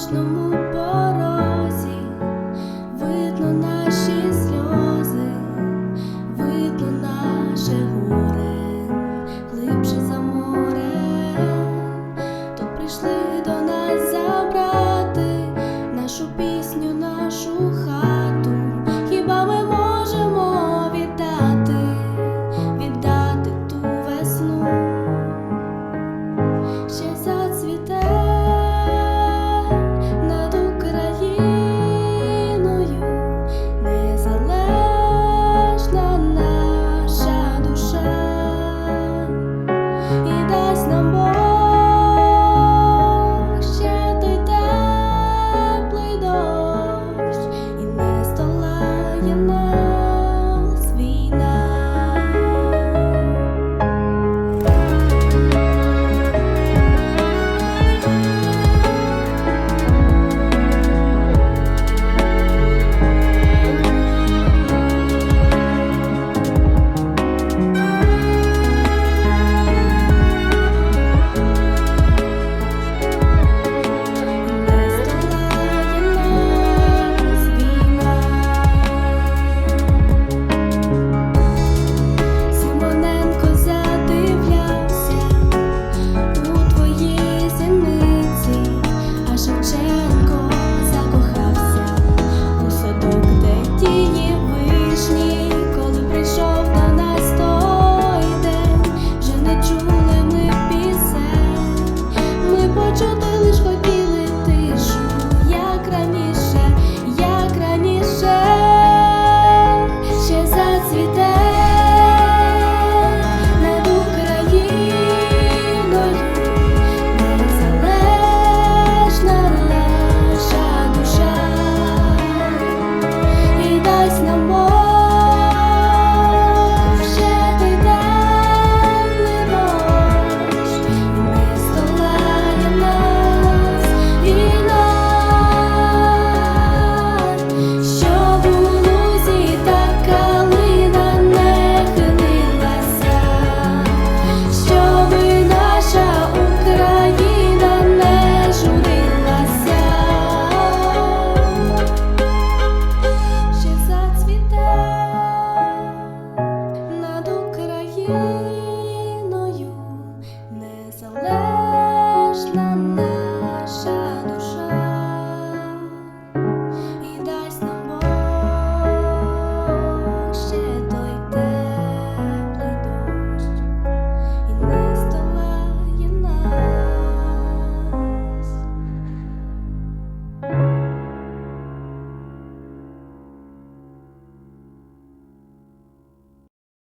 кожному порозі, видно наші сльози, видно наше горе, глибше за море, то прийшли до. Música